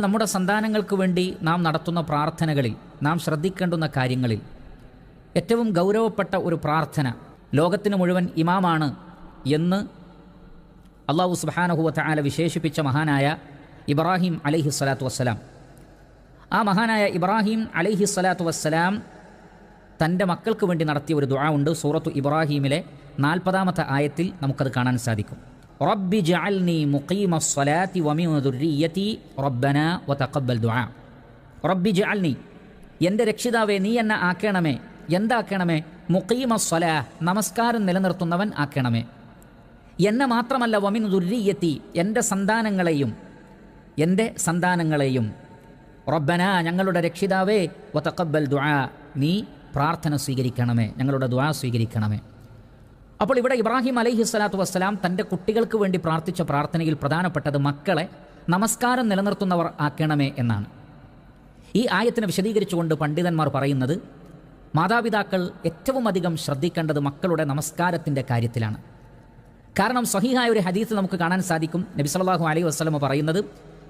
നമ്മുടെ സന്താനങ്ങൾക്ക് വേണ്ടി നാം നടത്തുന്ന പ്രാർത്ഥനകളിൽ നാം ശ്രദ്ധിക്കേണ്ടുന്ന കാര്യങ്ങളിൽ ഏറ്റവും ഗൗരവപ്പെട്ട ഒരു പ്രാർത്ഥന ലോകത്തിന് മുഴുവൻ ഇമാമാണ് എന്ന് അള്ളാഹു സുബാനഹുവത്ത ആല വിശേഷിപ്പിച്ച മഹാനായ ഇബ്രാഹിം അലൈഹി സ്വലാത്തു വസ്സലാം. ആ മഹാനായ ഇബ്രാഹിം അലൈഹി സ്വലാത്തു വസ്സലാം തന്റെ മക്കൾക്ക് വേണ്ടി നടത്തിയ ഒരു ദുആ ഉണ്ട്. സൂറത്തു ഇബ്രാഹീമിലെ നാൽപ്പതാമത്തെ ആയത്തിൽ നമുക്കത് കാണാൻ സാധിക്കും. റബ്ബി ജഅൽനി മുഖീമ സ്വലാത്തി വമിൻ ദുർരിയതി റബ്ബന വതഖബ്ബൽ ദുആ. റബ്ബി ജഅൽനി എന്റെ രക്ഷിതാവേ നീ എന്നെ ആക്കണമേ എന്താക്കണമേ? മുഖീമ സ്വലാ നമസ്കാരം നിലനിർത്തുന്നവൻ ആക്കണമേ. എന്നെ മാത്രമല്ല വമിൻ ദുർരിയത്തി എന്റെ സന്താനങ്ങളെയും എന്റെ സന്താനങ്ങളെയും. റബ്ബന ഞങ്ങളുടെ രക്ഷിതാവേ വതഖബ്ബൽ ദുആ നീ പ്രാർത്ഥന സ്വീകരിക്കണമേ ഞങ്ങളുടെ ദുആ സ്വീകരിക്കണമേ. അപ്പോൾ ഇവിടെ ഇബ്രാഹിം അലൈഹി സ്വലാത്തു വസ്സലാം തന്റെ കുട്ടികൾക്ക് വേണ്ടി പ്രാർത്ഥിച്ച പ്രാർത്ഥനയിൽ പ്രധാനപ്പെട്ടത് മക്കളെ നമസ്കാരം നിലനിർത്തുന്നവർ ആക്കണമേ എന്നാണ്. ഈ ആയത്തിനെ വിശദീകരിച്ചുകൊണ്ട് പണ്ഡിതന്മാർ പറയുന്നത് മാതാപിതാക്കൾ ഏറ്റവും അധികം ശ്രദ്ധിക്കേണ്ടത് മക്കളുടെ നമസ്കാരത്തിന്റെ കാര്യത്തിലാണ്. കാരണം സഹിഹായ ഒരു ഹദീസ് നമുക്ക് കാണാൻ സാധിക്കും. നബി സല്ലല്ലാഹു അലൈഹി വസ്ലമ പറയുന്നത്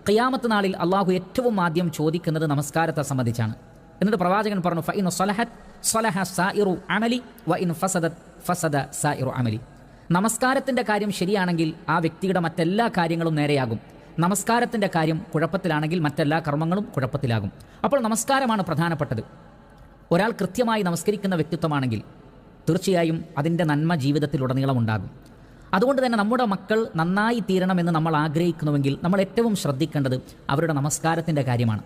ഖിയാമത്ത് നാളിൽ അള്ളാഹു ഏറ്റവും ആദ്യം ചോദിക്കുന്നത് നമസ്കാരത്തെ സംബന്ധിച്ചാണ്. എന്നിട്ട് പ്രവാചകൻ പറഞ്ഞു ഫഇൻ സ്വലഹത് സലഹ സായിറു അമലി വ ഇൻ ഫസദത് ഫസദ സായിറു അമലി. നമസ്കാരത്തിന്റെ കാര്യം ശരിയാണെങ്കിൽ ആ വ്യക്തിയുടെ മറ്റെല്ലാ കാര്യങ്ങളും നേരെയാകും. നമസ്കാരത്തിന്റെ കാര്യം കുഴപ്പത്തിലാണെങ്കിൽ മറ്റെല്ലാ കർമ്മങ്ങളും കുഴപ്പത്തിലാകും. അപ്പോൾ നമസ്കാരമാണ് പ്രധാനപ്പെട്ടത്. ഒരാൾ കൃത്യമായി നമസ്കരിക്കുന്ന വ്യക്തിത്വമാണെങ്കിൽ തീർച്ചയായും അതിന്റെ നന്മ ജീവിതത്തിലുടനീളം ഉണ്ടാകും. അതുകൊണ്ട് തന്നെ നമ്മുടെ മക്കൾ നന്നായി തീരണമെന്ന് നമ്മൾ ആഗ്രഹിക്കുന്നുവെങ്കിൽ നമ്മൾ ഏറ്റവും ശ്രദ്ധിക്കേണ്ടത് അവരുടെ നമസ്കാരത്തിന്റെ കാര്യമാണ്.